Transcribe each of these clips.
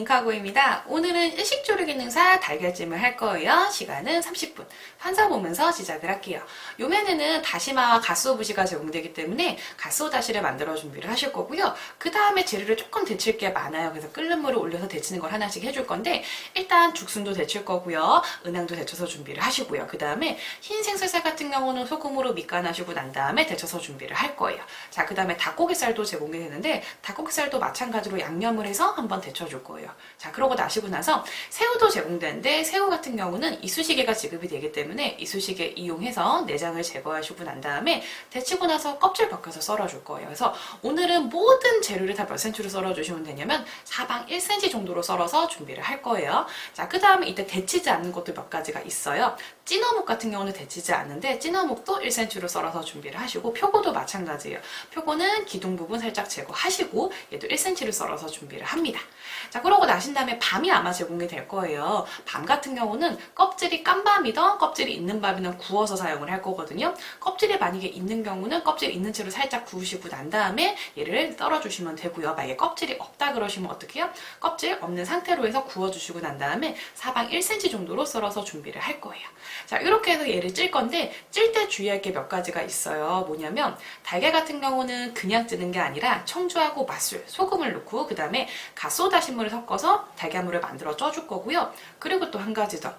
밍카고입니다. 오늘은 일식조리 기능사 달걀찜을 할 거예요. 시간은 30분. 판사 보면서 시작을 할게요. 요 메뉴는 다시마와 가스오부시가 제공되기 때문에 가스오다시를 만들어 준비를 하실 거고요. 그 다음에 재료를 조금 데칠 게 많아요. 그래서 끓는 물을 올려서 데치는 걸 하나씩 해줄 건데 일단 죽순도 데칠 거고요. 은행도 데쳐서 준비를 하시고요. 그 다음에 흰 생선살 같은 경우는 소금으로 밑간하시고 난 다음에 데쳐서 준비를 할 거예요. 자, 그 다음에 닭고기살도 제공이 되는데 닭고기살도 마찬가지로 양념을 해서 한번 데쳐줄 거예요. 자, 그러고 나시고 나서 새우도 제공되는데 새우 같은 경우는 이쑤시개가 지급이 되기 때문에 이쑤시개 이용해서 내장을 제거하시고 난 다음에 데치고 나서 껍질 벗겨서 썰어줄 거예요. 그래서 오늘은 모든 재료를 다몇 cm로 썰어주시면 되냐면 사방 1cm 정도로 썰어서 준비를 할 거예요. 자, 그 다음에 이때 데치지 않는 것도 몇 가지가 있어요. 찐어묵 같은 경우는 데치지 않는데 찐어묵도 1cm로 썰어서 준비를 하시고 표고도 마찬가지예요. 표고는 기둥 부분 살짝 제거하시고 얘도 1cm를 썰어서 준비를 합니다. 자, 그러고 나신 다음에 밤이 아마 제공이 될 거예요. 밤 같은 경우는 껍질이 깐 밤이든 껍질이 있는 밤이든 구워서 사용을 할 거거든요. 껍질이 만약에 있는 경우는 껍질 있는 채로 살짝 구우시고 난 다음에 얘를 썰어주시면 되고요. 만약에 껍질이 없다 그러시면 어떻게 해요? 껍질 없는 상태로 해서 구워주시고 난 다음에 사방 1cm 정도로 썰어서 준비를 할 거예요. 자, 이렇게 해서 얘를 찔 건데 찔 때 주의할 게 몇 가지가 있어요. 뭐냐면 달걀 같은 경우는 그냥 찌는 게 아니라 청주하고 맛술, 소금을 넣고 그 다음에 가소다 신물을 섞어서 달걀물을 만들어 쪄줄 거고요. 그리고 또 한 가지 더.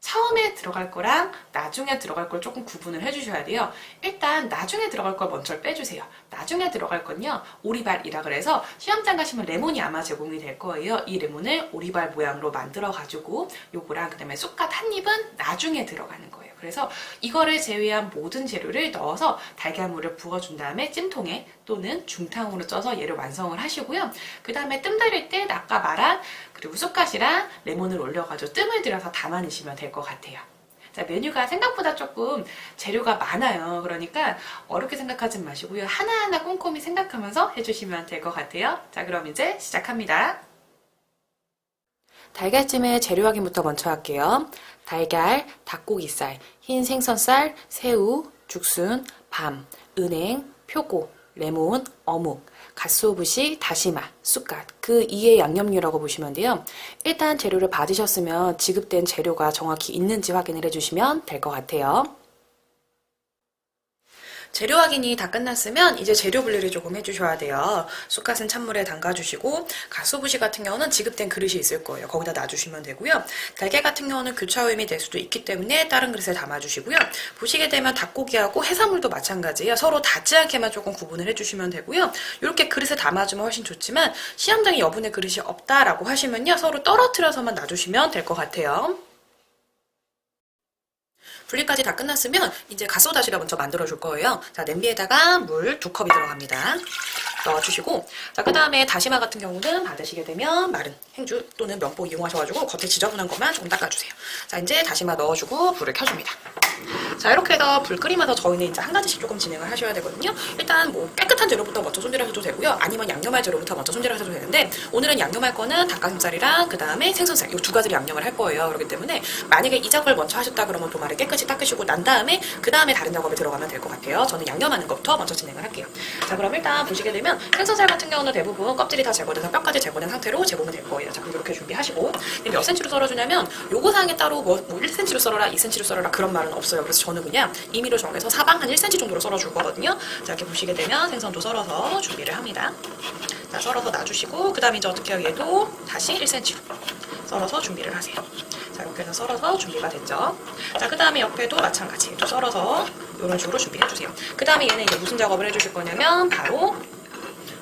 처음에 들어갈 거랑 나중에 들어갈 걸 조금 구분을 해주셔야 돼요. 일단 나중에 들어갈 걸 먼저 빼주세요. 나중에 들어갈 건요 오리발이라 그래서 시험장 가시면 레몬이 아마 제공이 될 거예요. 이 레몬을 오리발 모양으로 만들어 가지고 요거랑 그다음에 쑥갓 한 입은 나중에 들어가는 거예요. 그래서 이거를 제외한 모든 재료를 넣어서 달걀물을 부어준 다음에 찜통에 또는 중탕으로 쪄서 얘를 완성을 하시고요. 그 다음에 뜸 들일 때 아까 말한 그리고 쑥갓이랑 레몬을 올려가지고 뜸을 들여서 담아내시면 될 것 같아요. 자, 메뉴가 생각보다 조금 재료가 많아요. 그러니까 어렵게 생각하지 마시고요. 하나하나 꼼꼼히 생각하면서 해주시면 될 것 같아요. 자, 그럼 이제 시작합니다. 달걀찜의 재료 확인부터 먼저 할게요. 달걀, 닭고기살, 흰 생선살, 새우, 죽순, 밤, 은행, 표고, 레몬, 어묵, 갓소부시, 다시마, 쑥갓 그 이의 양념류라고 보시면 돼요. 일단 재료를 받으셨으면 지급된 재료가 정확히 있는지 확인을 해주시면 될 것 같아요. 재료 확인이 다 끝났으면 이제 재료 분리를 조금 해주셔야 돼요. 쑥갓은 찬물에 담가주시고 가수부시 같은 경우는 지급된 그릇이 있을 거예요. 거기다 놔주시면 되고요. 달걀 같은 경우는 교차오염이 될 수도 있기 때문에 다른 그릇에 담아주시고요. 보시게 되면 닭고기하고 해산물도 마찬가지예요. 서로 닿지 않게만 조금 구분을 해주시면 되고요. 이렇게 그릇에 담아주면 훨씬 좋지만 시험장에 여분의 그릇이 없다라고 하시면요. 서로 떨어뜨려서만 놔주시면 될 것 같아요. 분리까지 다 끝났으면 이제 가소다시를 먼저 만들어 줄 거예요. 자, 냄비에다가 물 두 컵이 들어갑니다. 넣어주시고 자, 그 다음에 다시마 같은 경우는 받으시게 되면 마른 행주 또는 면보 이용하셔가지고 겉에 지저분한 것만 조금 닦아주세요. 자, 이제 다시마 넣어주고 불을 켜줍니다. 자, 이렇게 해서 불 끓이면서 저희는 이제 한 가지씩 조금 진행을 하셔야 되거든요. 일단 뭐 깨끗한 재료부터 먼저 손질하셔도 되고요. 아니면 양념할 재료부터 먼저 손질하셔도 되는데 오늘은 양념할 거는 닭가슴살이랑 그 다음에 생선살 이 두 가지를 양념을 할 거예요. 그렇기 때문에 만약에 이 작업을 먼저 하셨다 그러면 도마를 깨끗이 닦으시고 난 다음에 그 다음에 다른 작업에 들어가면 될 것 같아요. 저는 양념하는 것부터 먼저 진행을 할게요. 자, 그럼 일단 보시게 되면 생선살 같은 경우는 대부분 껍질이 다 제거돼서 뼈까지 제거된 상태로 제공이 될 거예요. 자, 그럼 이렇게 준비하시고 몇 cm로 썰어주냐면 요거 사항에 따로 뭐, 뭐 1cm로 썰어라, 2cm로 썰어라 그런 말은 없어요. 그래서 저는 그냥 임의로 정해서 사방 한 1cm 정도로 썰어줄 거거든요. 자, 이렇게 보시게 되면 생선도 썰어서 준비를 합니다. 자, 썰어서 놔주시고 그 다음에 이제 어떻게 해요? 얘도 다시 1cm로 썰어서 준비를 하세요. 자, 이렇게 해서 썰어서 준비가 됐죠. 자, 그 다음에 옆에도 마찬가지. 또 썰어서 이런 식으로 준비해주세요. 그 다음에 얘는 이제 무슨 작업을 해주실 거냐면 바로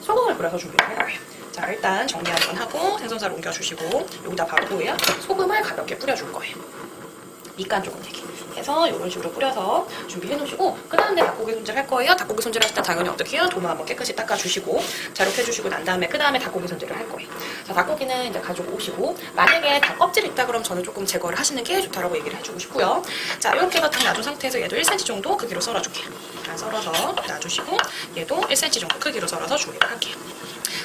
소금을 뿌려서 준비를 할 거예요. 자, 일단 정리 한번 하고 생선살 옮겨주시고 여기다 바로 뭐예요? 소금을 가볍게 뿌려줄 거예요. 밑간 조금 되게 해서 이런 식으로 뿌려서 준비해 놓으시고 그 다음에 닭고기 손질 할 거예요. 닭고기 손질 하실 때 당연히 어떻게 해요? 도마 한번 깨끗이 닦아주시고 자 이렇게 해주시고 난 다음에 그 다음에 닭고기 손질을 할 거예요. 자 닭고기는 이제 가지고 오시고 만약에 닭 껍질 있다 그럼 저는 조금 제거를 하시는 게 좋다라고 얘기를 해주고 싶고요. 자 이렇게 해서 닭 놔둔 상태에서 얘도 1cm 정도 크기로 썰어줄게요. 자 썰어서 놔주시고 얘도 1cm 정도 크기로 썰어서 준비를 할게요.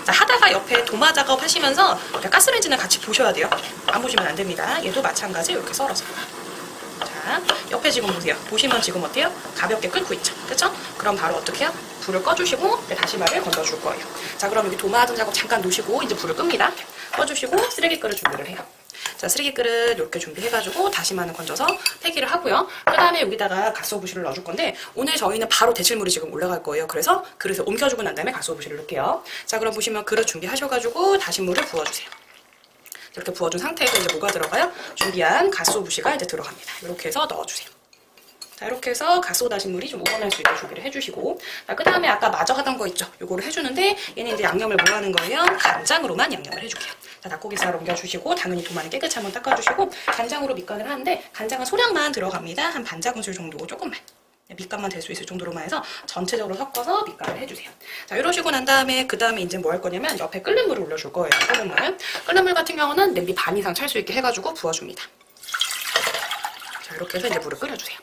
자, 하다가 옆에 도마 작업 하시면서 가스레인지는 같이 보셔야 돼요. 안 보시면 안 됩니다. 얘도 마찬가지 이렇게 썰어서. 자, 옆에 지금 보세요. 보시면 지금 어때요? 가볍게 끓고 있죠. 그쵸? 그럼 바로 어떻게 해요? 불을 꺼주시고 네, 다시마를 건져줄 거예요. 자, 그럼 여기 도마 하던 작업 잠깐 놓으시고 이제 불을 끕니다. 꺼주시고 쓰레기 그릇 준비를 해요. 자, 쓰레기 그릇 이렇게 준비해가지고 다시마는 건져서 폐기를 하고요. 그 다음에 여기다가 가스오부시를 넣어줄 건데 오늘 저희는 바로 데칠물이 지금 올라갈 거예요. 그래서 그릇에 옮겨주고 난 다음에 가스오부시를 넣을게요. 자, 그럼 보시면 그릇 준비하셔가지고 다시 물을 부어주세요. 이렇게 부어준 상태에서 이제 뭐가 들어가요? 준비한 가스오부시가 이제 들어갑니다. 이렇게 해서 넣어주세요. 자, 이렇게 해서 가스오 다신 물이 좀 오버날 수 있게 준비를 해주시고 자, 그 다음에 아까 마저 하던 거 있죠? 요거를 해주는데 얘는 이제 양념을 뭐 하는 거예요? 간장으로만 양념을 해줄게요. 자, 닭고기살 옮겨주시고 당연히 도마는 깨끗이 한번 닦아주시고 간장으로 밑간을 하는데 간장은 소량만 들어갑니다. 한 반 작은술 정도 조금만. 네, 밑간만 될 수 있을 정도로만 해서 전체적으로 섞어서 밑간을 해주세요. 자, 이러시고 난 다음에 그 다음에 이제 뭐 할 거냐면 옆에 끓는 물을 올려줄 거예요. 끓는 물. 끓는 물 같은 경우는 냄비 반 이상 찰 수 있게 해가지고 부어줍니다. 자, 이렇게 해서 이제 물을 끓여주세요.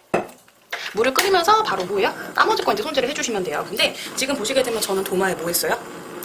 물을 끓이면서 바로 뭐예요? 나머지 거 이제 손질을 해주시면 돼요. 근데 지금 보시게 되면 저는 도마에 뭐 했어요?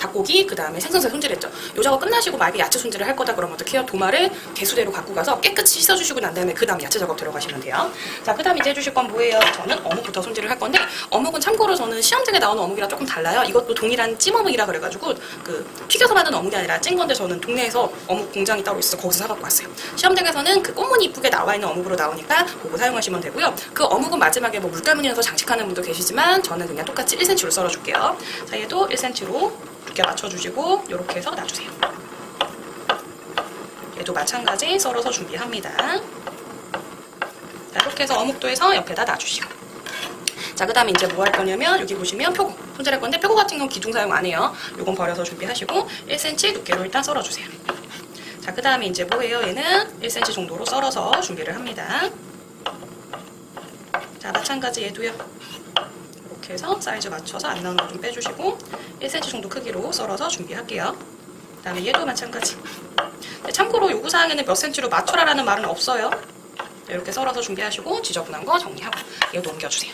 닭고기, 그 다음에 생선살 손질했죠. 요 작업 끝나시고 만약에 야채 손질을 할 거다 그러면 어떻게 해요? 도마를 개수대로 갖고 가서 깨끗이 씻어주시고 난 다음에 그 다음 야채 작업 들어가시면 돼요. 자, 그 다음 이제 해주실 건 뭐예요? 저는 어묵부터 손질을 할 건데 어묵은 참고로 저는 시험장에 나오는 어묵이랑 조금 달라요. 이것도 동일한 찜어묵이라 그래가지고 그 튀겨서 만든 어묵이 아니라 찐 건데 저는 동네에서 어묵 공장이 따로 있어서 거기서 사갖고 왔어요. 시험장에서는 그 꽃무늬 이쁘게 나와 있는 어묵으로 나오니까 그거 사용하시면 되고요. 그 어묵은 마지막에 뭐 물감무늬 넣어서 장식하는 분도 계시지만 저는 그냥 똑같이 1cm로 썰어줄게요. 자, 얘도 1cm로 두께 맞춰주시고 이렇게 해서 놔주세요. 얘도 마찬가지 썰어서 준비합니다. 자, 이렇게 해서 어묵도 해서 옆에다 놔주시고 자, 그 다음에 이제 뭐 할 거냐면 여기 보시면 표고 손질할 건데 표고 같은 경우 기둥 사용 안 해요. 요건 버려서 준비하시고 1cm 두께로 일단 썰어주세요. 자, 그 다음에 이제 뭐예요? 얘는 1cm 정도로 썰어서 준비를 합니다. 자, 마찬가지 얘도요. 이렇게 해서 사이즈 맞춰서 안 나오는 거 좀 빼주시고 1cm 정도 크기로 썰어서 준비할게요. 그 다음에 얘도 마찬가지. 참고로 요구사항에는 몇 cm로 맞춰라라는 말은 없어요. 이렇게 썰어서 준비하시고 지저분한 거 정리하고 얘도 옮겨주세요.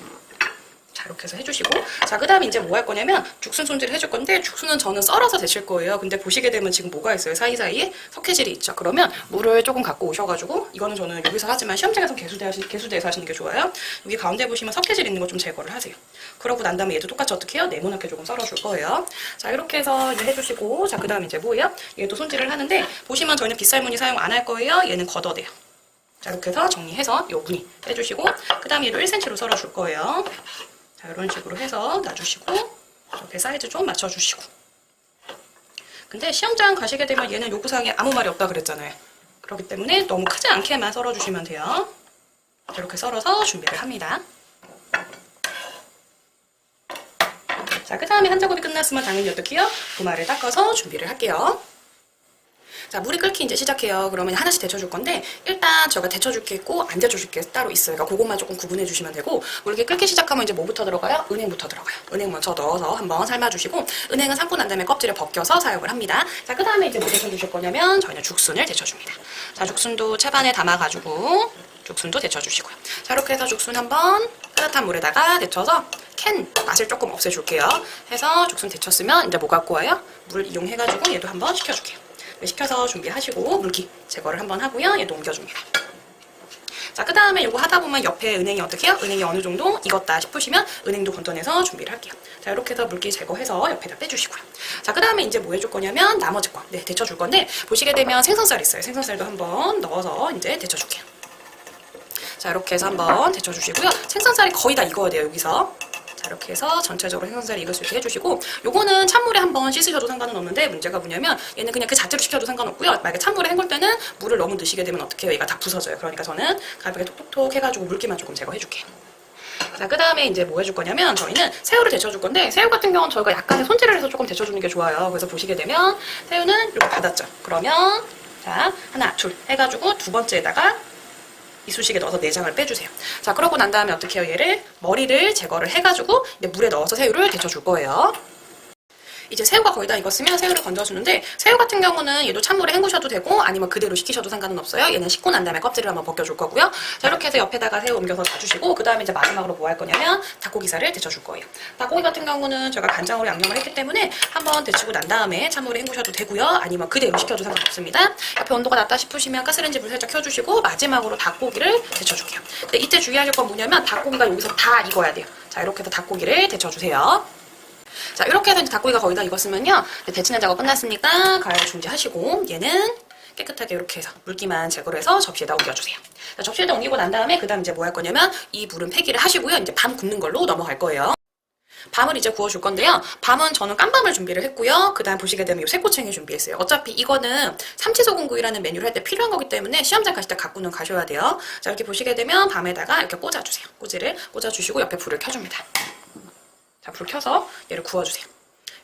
자 이렇게 해서 해주시고. 자 그 다음에 이제 뭐 할 거냐면 죽순 손질을 해줄 건데 죽순은 저는 썰어서 데칠 거예요. 근데 보시게 되면 지금 뭐가 있어요? 사이사이에 석회질이 있죠. 그러면 물을 조금 갖고 오셔가지고 이거는 저는 여기서 하지만 시험장에서 개수대 하시, 개수대에서 하시는 게 좋아요. 여기 가운데 보시면 석회질 있는 거 좀 제거를 하세요. 그러고 난 다음에 얘도 똑같이 어떻게 해요? 네모나게 조금 썰어줄 거예요. 자 이렇게 해서 이제 해주시고. 자 그 다음에 이제 뭐예요? 얘도 손질을 하는데 보시면 저희는 빗살 무늬 사용 안 할 거예요. 얘는 걷어대요. 자 이렇게 해서 정리해서 요 무늬 빼주시고 그 다음에 얘도 1cm로 썰어줄 거예요 자, 이런 식으로 해서 놔주시고 이렇게 사이즈 좀 맞춰주시고. 근데 시험장 가시게 되면 얘는 요구사항에 아무 말이 없다 그랬잖아요. 그렇기 때문에 너무 크지 않게만 썰어주시면 돼요. 이렇게 썰어서 준비를 합니다. 자, 그 다음에 한 작업이 끝났으면 당연히 어떻게 해요? 도마를 닦아서 준비를 할게요 자, 물이 끓기 이제 시작해요. 그러면 하나씩 데쳐줄 건데, 일단 제가 데쳐줄 게 있고, 안 데쳐줄 게 따로 있어요. 그러니까 그것만 조금 구분해 주시면 되고, 물이 끓기 시작하면 이제 뭐부터 들어가요? 은행부터 들어가요. 은행 먼저 넣어서 한번 삶아주시고, 은행은 삶고 난 다음에 껍질을 벗겨서 사용을 합니다. 자, 그 다음에 이제 뭐 데쳐주실 거냐면, 저희는 죽순을 데쳐줍니다. 자, 죽순도 채반에 담아가지고, 죽순도 데쳐주시고요. 자, 이렇게 해서 죽순 한번 따뜻한 물에다가 데쳐서 캔 맛을 조금 없애줄게요. 해서 죽순 데쳤으면 이제 뭐 갖고 와요? 물 이용해가지고 얘도 한번 식혀줄게요. 식혀서 준비하시고 물기 제거를 한번 하고요. 얘도 옮겨줍니다. 자, 그 다음에 이거 하다 보면 옆에 은행이 어떻게 해요? 은행이 어느 정도 익었다 싶으시면 은행도 건져내서 준비를 할게요. 자, 이렇게 해서 물기 제거해서 옆에다 빼주시고요. 자, 그 다음에 이제 뭐 해줄 거냐면 나머지 거, 네, 데쳐줄 건데 보시게 되면 생선살 있어요. 생선살도 한번 넣어서 이제 데쳐줄게요. 자, 이렇게 해서 한번 데쳐주시고요. 생선살이 거의 다 익어야 돼요, 여기서. 자, 이렇게 해서 전체적으로 생선살이 익을 수 있게 해주시고 요거는 찬물에 한번 씻으셔도 상관은 없는데 문제가 뭐냐면 얘는 그냥 그 자체로 식혀도 상관없고요. 만약에 찬물에 헹굴 때는 물을 너무 넣으시게 되면 어떻게 해요? 얘가 다 부서져요. 그러니까 저는 가볍게 톡톡톡 해가지고 물기만 조금 제거해줄게요. 자, 그 다음에 이제 뭐 해줄 거냐면 저희는 새우를 데쳐줄 건데 새우 같은 경우는 저희가 약간의 손질을 해서 조금 데쳐주는 게 좋아요. 그래서 보시게 되면 새우는 이렇게 받았죠. 그러면 자, 하나, 둘 해가지고 두 번째에다가 이쑤시개 넣어서 내장을 빼주세요. 자, 그러고 난 다음에 어떻게 해요? 얘를 머리를 제거를 해가지고 물에 넣어서 새우를 데쳐줄 거예요. 이제 새우가 거의 다 익었으면 새우를 건져주는데 새우 같은 경우는 얘도 찬물에 헹구셔도 되고 아니면 그대로 식히셔도 상관은 없어요. 얘는 식고 난 다음에 껍질을 한번 벗겨줄 거고요. 자 이렇게 해서 옆에다가 새우 옮겨서 놔주시고 그 다음에 이제 마지막으로 뭐 할 거냐면 닭고기살을 데쳐줄 거예요. 닭고기 같은 경우는 제가 간장으로 양념을 했기 때문에 한번 데치고 난 다음에 찬물에 헹구셔도 되고요. 아니면 그대로 식혀도 상관없습니다. 옆에 온도가 낮다 싶으시면 가스레인지 물 살짝 켜주시고 마지막으로 닭고기를 데쳐줄게요. 근데 이때 주의하실 건 뭐냐면 닭고기가 여기서 다 익어야 돼요. 자 이렇게 해서 닭고기를 데쳐주세요. 자, 이렇게 해서 이제 닭고기가 거의 다 익었으면요. 데치는 작업 끝났으니까 가열 중지하시고 얘는 깨끗하게 이렇게 해서 물기만 제거를 해서 접시에다 옮겨주세요. 자, 접시에다 옮기고 난 다음에 그 다음 이제 뭐 할 거냐면 이 물은 폐기를 하시고요. 이제 밤 굽는 걸로 넘어갈 거예요. 밤을 이제 구워줄 건데요. 밤은 저는 깐밤을 준비를 했고요. 그 다음 보시게 되면 이 새꼬챙이 준비했어요. 어차피 이거는 삼치소금구이라는 메뉴를 할 때 필요한 거기 때문에 시험장 가실 때 갖고는 가셔야 돼요. 자, 이렇게 보시게 되면 밤에다가 이렇게 꽂아주세요. 꼬지를 꽂아주시고 옆에 불을 켜줍니다. 자, 불 켜서 얘를 구워주세요.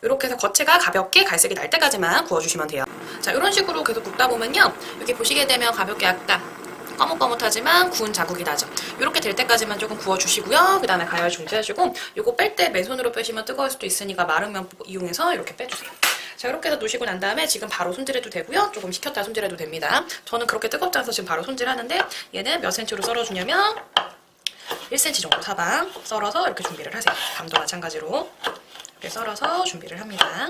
이렇게 해서 겉에가 가볍게 갈색이 날 때까지만 구워주시면 돼요. 자, 이런 식으로 계속 굽다 보면요. 여기 보시게 되면 가볍게 약간 꺼뭇꺼뭇하지만 구운 자국이 나죠. 이렇게 될 때까지만 조금 구워주시고요. 그 다음에 가열 중지하시고 이거 뺄 때 맨손으로 빼시면 뜨거울 수도 있으니까 마른면 이용해서 이렇게 빼주세요. 자, 이렇게 해서 놓으시고 난 다음에 지금 바로 손질해도 되고요. 조금 식혔다 손질해도 됩니다. 저는 그렇게 뜨겁지 않아서 지금 바로 손질하는데 얘는 몇 cm로 썰어주냐면 1cm 정도 사방 썰어서 이렇게 준비를 하세요. 밤도 마찬가지로 이렇게 썰어서 준비를 합니다.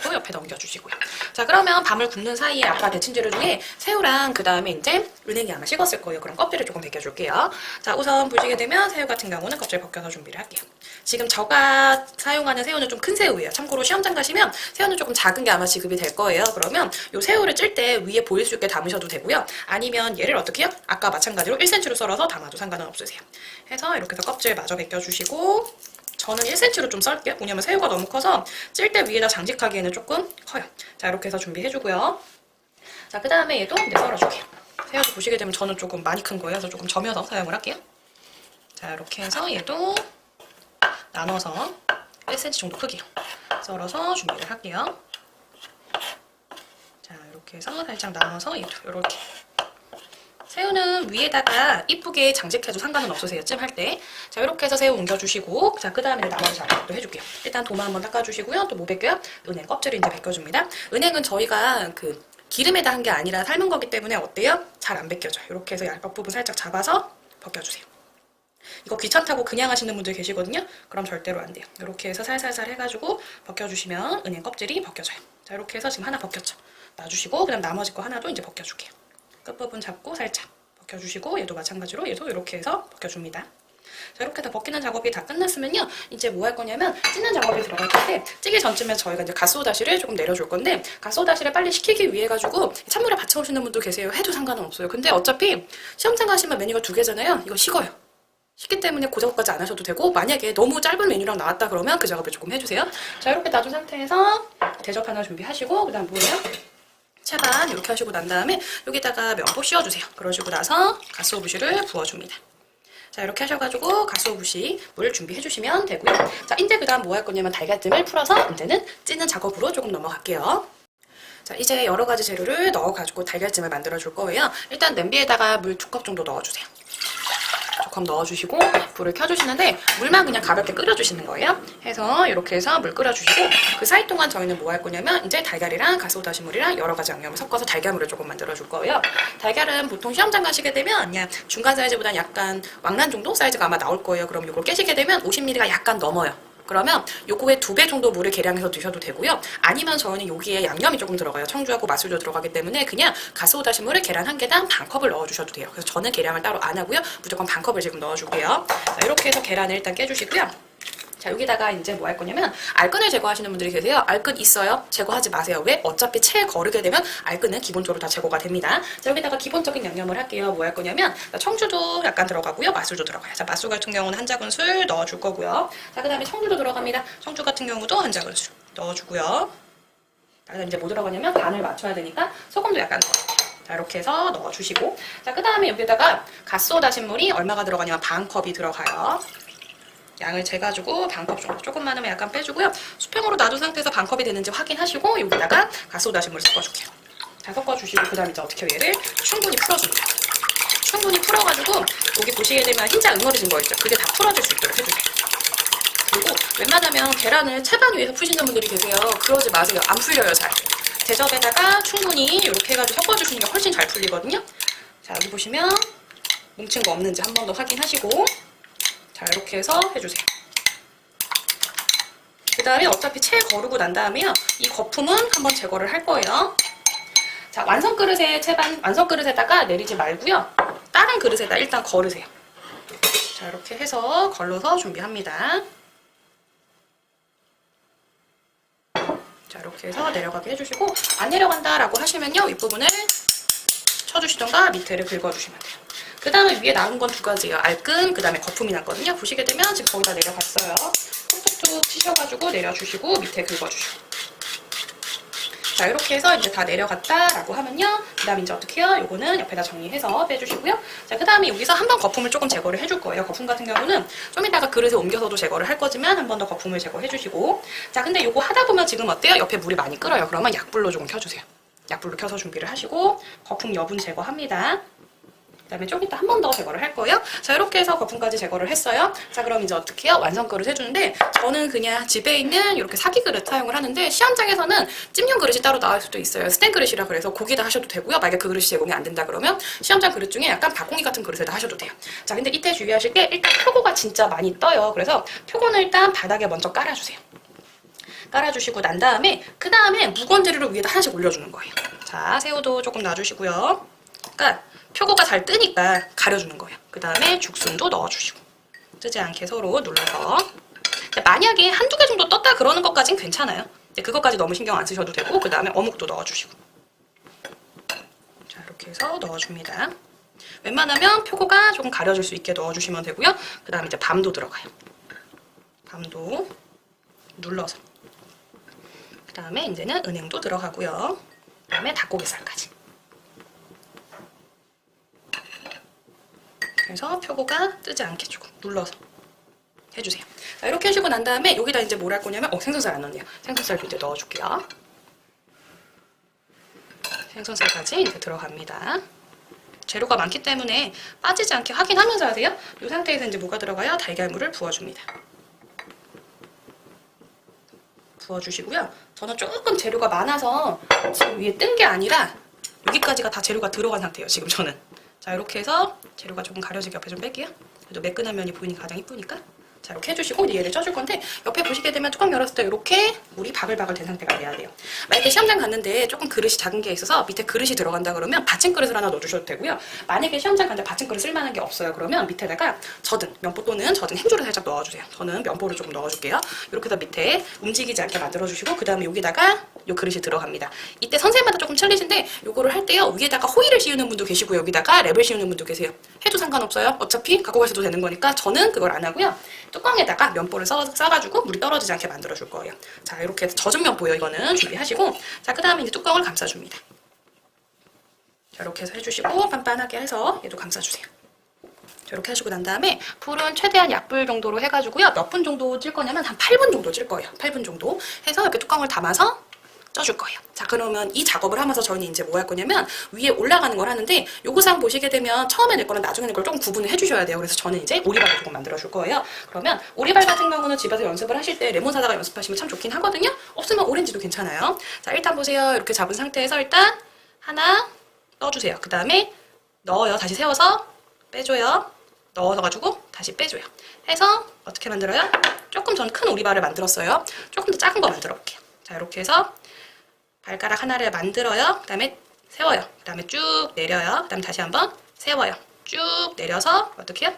그리고 옆에 넘겨주시고요. 자, 그러면 밤을 굽는 사이에 아까 데친 재료 중에 새우랑 그 다음에 이제 은행이 아마 식었을 거예요. 그럼 껍질을 조금 벗겨줄게요. 자, 우선 보시게 되면 새우 같은 경우는 껍질 벗겨서 준비를 할게요. 지금 제가 사용하는 새우는 좀 큰 새우예요. 참고로 시험장 가시면 새우는 조금 작은 게 아마 지급이 될 거예요. 그러면 이 새우를 찔 때 위에 보일 수 있게 담으셔도 되고요. 아니면 얘를 어떻게 해요? 아까 마찬가지로 1cm로 썰어서 담아도 상관은 없으세요. 해서 이렇게 해서 껍질 마저 벗겨주시고 저는 1cm로 좀 썰게요. 왜냐면 새우가 너무 커서 찔 때 위에다 장식하기에는 조금 커요. 자, 이렇게 해서 준비해주고요. 자, 그 다음에 얘도 이제 썰어줄게요. 새우도 보시게 되면 저는 조금 많이 큰 거예요. 그래서 조금 점여서 사용을 할게요. 자, 이렇게 해서 얘도 나눠서 1cm 정도 크기로 썰어서 준비를 할게요. 자, 이렇게 해서 살짝 나눠서 이렇게 새우는 위에다가 이쁘게 장식해도 상관은 없으세요. 찜할 때. 자, 이렇게 해서 새우 옮겨주시고, 자, 그 다음에 나머지 작업도 해줄게요. 일단 도마 한번 닦아주시고요. 또뭐 벗겨요? 은행 껍질을 이제 벗겨줍니다. 은행은 저희가 그 기름에다 한 게 아니라 삶은 거기 때문에 어때요? 잘 안 벗겨져요. 이렇게 해서 얇은 부분 살짝 잡아서 벗겨주세요. 이거 귀찮다고 그냥 하시는 분들 계시거든요. 그럼 절대로 안 돼요. 이렇게 해서 살살살 해가지고 벗겨주시면 은행 껍질이 벗겨져요. 자, 이렇게 해서 지금 하나 벗겼죠. 놔주시고, 그 다음 나머지 거 하나도 이제 벗겨줄게요. 끝부분 잡고 살짝 벗겨주시고 얘도 마찬가지로 얘도 이렇게 해서 벗겨줍니다. 자 이렇게 다 벗기는 작업이 다 끝났으면요. 이제 뭐 할 거냐면 찌는 작업이 들어갈 텐데 찌기 전쯤에 저희가 이제 가스오다시를 조금 내려줄 건데 가스오다시를 빨리 식히기 위해 가지고 찬물에 받쳐 오시는 분도 계세요. 해도 상관은 없어요. 근데 어차피 시험장 가시면 메뉴가 두 개잖아요. 이거 식어요. 식기 때문에 그 작업까지 안 하셔도 되고 만약에 너무 짧은 메뉴랑 나왔다 그러면 그 작업을 조금 해주세요. 자 이렇게 놔둔 상태에서 대접 하나 준비하시고 그 다음 뭐예요? 채반 이렇게 하시고 난 다음에 여기다가 면포 씌워주세요. 그러시고 나서 가스오부시를 부어줍니다. 자 이렇게 하셔가지고 가스오부시 물 준비해 주시면 되고요. 자 이제 그 다음 뭐 할 거냐면 달걀찜을 풀어서 이제는 찌는 작업으로 조금 넘어갈게요. 자 이제 여러 가지 재료를 넣어가지고 달걀찜을 만들어 줄 거예요. 일단 냄비에다가 물 두 컵 정도 넣어주세요. 조금 넣어주시고 불을 켜주시는데 물만 그냥 가볍게 끓여주시는 거예요. 해서 이렇게 해서 물 끓여주시고 그 사이 동안 저희는 뭐 할 거냐면 이제 달걀이랑 가스오다시물이랑 여러 가지 양념을 섞어서 달걀물을 조금 만들어줄 거예요. 달걀은 보통 시험장 가시게 되면 그냥 중간 사이즈보다 약간 왕란 정도 사이즈가 아마 나올 거예요. 그럼 이걸 깨시게 되면 50ml가 약간 넘어요. 그러면 요거에 두 배 정도 물을 계량해서 드셔도 되고요. 아니면 저희는 여기에 양념이 조금 들어가요. 청주하고 마술도 들어가기 때문에 그냥 가스오다시물을 계란 한 개당 반 컵을 넣어주셔도 돼요. 그래서 저는 계량을 따로 안 하고요. 무조건 반 컵을 지금 넣어줄게요. 자, 이렇게 해서 계란을 일단 깨주시고요. 자 여기다가 이제 뭐 할 거냐면 알끈을 제거하시는 분들이 계세요. 알끈 있어요? 제거하지 마세요. 왜? 어차피 채 거르게 되면 알끈은 기본적으로 다 제거가 됩니다. 자 여기다가 기본적인 양념을 할게요. 뭐 할 거냐면 자, 청주도 약간 들어가고요. 마술도 들어가요. 자 마술 같은 경우는 한 작은술 넣어줄 거고요. 자 그다음에 청주도 들어갑니다. 청주 같은 경우도 한 작은술 넣어주고요. 자 그다음 이제 뭐 들어가냐면 간을 맞춰야 되니까 소금도 약간 넣어요. 자 이렇게 해서 넣어주시고 자 그 다음에 여기다가 가스오다신물이 얼마가 들어가냐면 반 컵이 들어가요. 양을 재가지고 반컵 정도 조금 많으면 약간 빼주고요. 수평으로 놔둔 상태에서 반컵이 되는지 확인하시고 여기다가 가스오다시물 섞어줄게요. 자 섞어주시고 그 다음에 이제 어떻게? 얘를 충분히 풀어줍니다. 충분히 풀어가지고 여기 보시게 되면 흰자 응어리진 거 있죠? 그게 다 풀어질 수 있도록 해주세요. 그리고 웬만하면 계란을 채반 위에서 푸시는 분들이 계세요. 그러지 마세요. 안 풀려요 잘. 대접에다가 충분히 이렇게 해가지고 섞어주시는 게 훨씬 잘 풀리거든요. 자 여기 보시면 뭉친 거 없는지 한 번 더 확인하시고 자 이렇게 해서 해주세요. 그 다음에 어차피 채 거르고 난 다음에요. 이 거품은 한번 제거를 할 거예요. 자 완성 그릇에 채반 완성 그릇에다가 내리지 말고요. 다른 그릇에다 일단 걸으세요. 자 이렇게 해서 걸러서 준비합니다. 자 이렇게 해서 내려가게 해주시고 안 내려간다라고 하시면요 윗부분을 쳐주시던가 밑에를 긁어주시면 돼요. 그 다음에 위에 남은 건 두 가지예요. 알끈, 그 다음에 거품이 났거든요. 보시게 되면 지금 거의 다 내려갔어요. 톡톡톡 치셔가지고 내려주시고 밑에 긁어주시고. 자 이렇게 해서 이제 다 내려갔다라고 하면요. 그 다음 이제 어떻게 해요? 요거는 옆에다 정리해서 빼주시고요. 자그 다음에 여기서 한 번 거품을 조금 제거를 해줄 거예요. 거품 같은 경우는 좀 이따가 그릇에 옮겨서도 제거를 할 거지만 한 번 더 거품을 제거해주시고 자 근데 요거 하다 보면 지금 어때요? 옆에 물이 많이 끓어요. 그러면 약불로 조금 켜주세요. 약불로 켜서 준비를 하시고 거품 여분 제거합니다. 그다음에 좀 이따 한 번 더 제거를 할 거예요. 자 이렇게 해서 거품까지 제거를 했어요. 자 그럼 이제 어떻게 해요? 완성 그릇 해주는데 저는 그냥 집에 있는 이렇게 사기 그릇 사용을 하는데 시험장에서는 찜용 그릇이 따로 나올 수도 있어요. 스텐 그릇이라 그래서 거기다 하셔도 되고요. 만약에 그 그릇이 제공이 안 된다 그러면 시험장 그릇 중에 약간 박공기 같은 그릇에다 하셔도 돼요. 자 근데 이때 주의하실 게 일단 표고가 진짜 많이 떠요. 그래서 표고는 일단 바닥에 먼저 깔아주세요. 깔아주시고 난 다음에 그 다음에 무거운 재료를 위에다 하나씩 올려주는 거예요. 자 새우도 조금 놔주시고요. 그러니까 표고가 잘 뜨니까 가려주는 거예요. 그 다음에 죽순도 넣어주시고 뜨지 않게 서로 눌러서 만약에 한두 개 정도 떴다 그러는 것까진 괜찮아요. 그것까지 너무 신경 안 쓰셔도 되고 그 다음에 어묵도 넣어주시고 자 이렇게 해서 넣어줍니다. 웬만하면 표고가 조금 가려질 수 있게 넣어주시면 되고요. 그 다음에 이제 밤도 들어가요. 밤도 눌러서 그 다음에 이제는 은행도 들어가고요. 그 다음에 닭고기살까지. 그래서 표고가 뜨지 않게 조금 눌러서 해주세요. 자, 이렇게 하시고 난 다음에 여기다 이제 뭘 할 거냐면 어 생선살 안 넣네요. 생선살도 이제 넣어줄게요. 생선살까지 이제 들어갑니다. 재료가 많기 때문에 빠지지 않게 확인하면서 하세요. 이 상태에서 이제 뭐가 들어가요? 달걀물을 부어줍니다. 부어주시고요. 저는 조금 재료가 많아서 지금 위에 뜬 게 아니라 여기까지가 다 재료가 들어간 상태예요. 지금 저는. 자 이렇게 해서 재료가 조금 가려지게 옆에 좀 뺄게요. 그래도 매끈한 면이 보이니까 가장 이쁘니까. 자 이렇게 해주시고 이제 얘를 쪄줄 건데 옆에 보시게 되면 뚜껑 열었을 때 이렇게 물이 바글바글 된 상태가 돼야 돼요. 만약에 시험장 갔는데 조금 그릇이 작은 게 있어서 밑에 그릇이 들어간다 그러면 받침 그릇을 하나 넣어주셔도 되고요. 만약에 시험장 갔는데 받침 그릇 쓸만한 게 없어요. 그러면 밑에다가 젖은 면보 또는 젖은 행주를 살짝 넣어주세요. 저는 면보를 조금 넣어줄게요. 이렇게 해서 밑에 움직이지 않게 만들어주시고 그 다음에 여기다가 요 그릇이 들어갑니다. 이때 선생님마다 조금 틀리신데 요거를 할 때요 위에다가 호일을 씌우는 분도 계시고 여기다가 랩을 씌우는 분도 계세요. 해도 상관없어요. 어차피 갖고 가셔도 되는 거니까 저는 그걸 안 하고요. 뚜껑에다가 면보를 써, 써가지고 물이 떨어지지 않게 만들어 줄 거예요. 자 이렇게 젖은 면보요 이거는 준비하시고 자 그 다음에 이제 뚜껑을 감싸줍니다. 자 이렇게 해서 해주시고 빤빤하게 해서 얘도 감싸주세요. 자, 이렇게 하시고 난 다음에 불은 최대한 약불 정도로 해가지고요. 몇 분 정도 찔 거냐면 한 8분 정도 찔 거예요. 8분 정도 해서 이렇게 뚜껑을 담아서 쪄줄 거예요. 자, 그러면 이 작업을 하면서 저희는 이제 뭐 할 거냐면 위에 올라가는 걸 하는데 요거상 보시게 되면 처음에 낼 거랑 나중에 낼걸 조금 구분을 해주셔야 돼요. 그래서 저는 이제 오리발을 조금 만들어 줄 거예요. 그러면 오리발 같은 경우는 집에서 연습을 하실 때 레몬 사다가 연습하시면 참 좋긴 하거든요. 없으면 오렌지도 괜찮아요. 자, 일단 보세요. 이렇게 잡은 상태에서 일단 하나 떠주세요. 그 다음에 넣어요. 다시 세워서 빼줘요. 넣어가지고 다시 빼줘요. 해서 어떻게 만들어요? 조금 전 큰 오리발을 만들었어요. 조금 더 작은 거 만들어 볼게요. 자, 이렇게 해서 발가락 하나를 만들어요. 그 다음에 세워요. 그 다음에 쭉 내려요. 그 다음에 다시 한번 세워요. 쭉 내려서 어떻게 해요?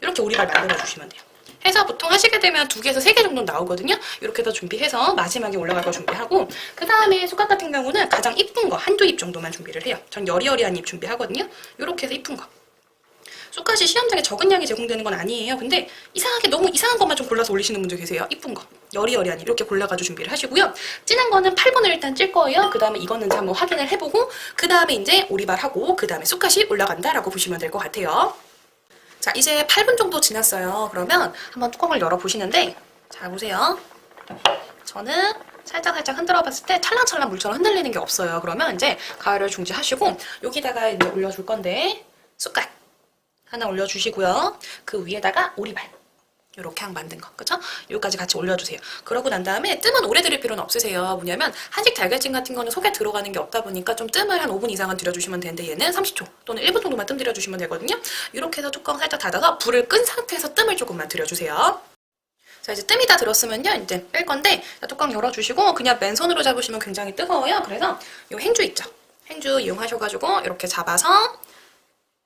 이렇게 오리발 만들어 주시면 돼요. 해서 보통 하시게 되면 두 개에서 세 개 정도 나오거든요. 이렇게 해서 준비해서 마지막에 올라갈 거 준비하고 그 다음에 숟갈 같은 경우는 가장 이쁜 거 한두 입 정도만 준비를 해요. 전 여리여리한 입 준비하거든요. 이렇게 해서 이쁜 거. 쑥갓이 시험장에 적은 양이 제공되는 건 아니에요. 근데 이상하게 너무 이상한 것만 좀 골라서 올리시는 분들 계세요. 이쁜 거. 여리여리한 이렇게 골라가지고 준비를 하시고요. 진한 거는 8분을 일단 찔 거예요. 그 다음에 이거는지 한번 확인을 해보고 그 다음에 이제 오리발하고 그 다음에 쑥갓이 올라간다라고 보시면 될 것 같아요. 자 이제 8분 정도 지났어요. 그러면 한번 뚜껑을 열어보시는데 자 보세요. 저는 살짝 살짝 흔들어 봤을 때 찰랑찰랑 물처럼 흔들리는 게 없어요. 그러면 이제 가열을 중지하시고 여기다가 이제 올려줄 건데 쑥갓 하나 올려주시고요. 그 위에다가 오리발. 이렇게 한 만든 거, 그쵸? 여기까지 같이 올려주세요. 그러고 난 다음에 뜸은 오래 들일 필요는 없으세요. 뭐냐면 한식 달걀찜 같은 거는 속에 들어가는 게 없다 보니까 좀 뜸을 한 5분 이상은 들여주시면 되는데 얘는 30초 또는 1분 정도만 뜸 들여주시면 되거든요. 이렇게 해서 뚜껑 살짝 닫아서 불을 끈 상태에서 뜸을 조금만 들여주세요. 자 이제 뜸이 다 들었으면요 이제 뺄 건데 자, 뚜껑 열어주시고 그냥 맨손으로 잡으시면 굉장히 뜨거워요. 그래서 이 행주 있죠? 행주 이용하셔가지고 이렇게 잡아서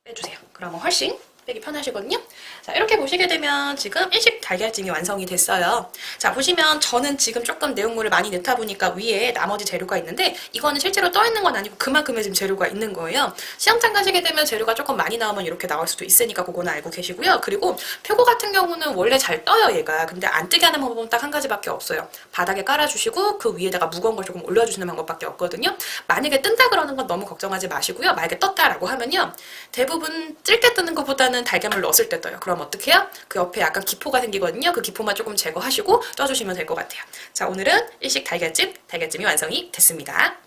빼주세요. 그러면 훨씬 빼기 편하시거든요. 자, 이렇게 보시게 되면 지금 일식 달걀찜이 완성이 됐어요. 자, 보시면 저는 지금 조금 내용물을 많이 넣다 보니까 위에 나머지 재료가 있는데 이거는 실제로 떠 있는 건 아니고 그만큼의 지금 재료가 있는 거예요. 시험장 가시게 되면 재료가 조금 많이 나오면 이렇게 나올 수도 있으니까 그거는 알고 계시고요. 그리고 표고 같은 경우는 원래 잘 떠요, 얘가. 근데 안 뜨게 하는 방법은 딱 한 가지밖에 없어요. 바닥에 깔아주시고 그 위에다가 무거운 걸 조금 올려주시는 방법밖에 없거든요. 만약에 뜬다 그러는 건 너무 걱정하지 마시고요. 만약에 떴다라고 하면요. 대부분 찔게 뜨는 것보다는 달걀물 넣었을 때 떠요. 그럼 어떻게 해요? 그 옆에 약간 기포가 생기거든요. 그 기포만 조금 제거하시고 떠주시면 될 것 같아요. 자, 오늘은 일식 달걀찜, 달걀찜이 완성이 됐습니다.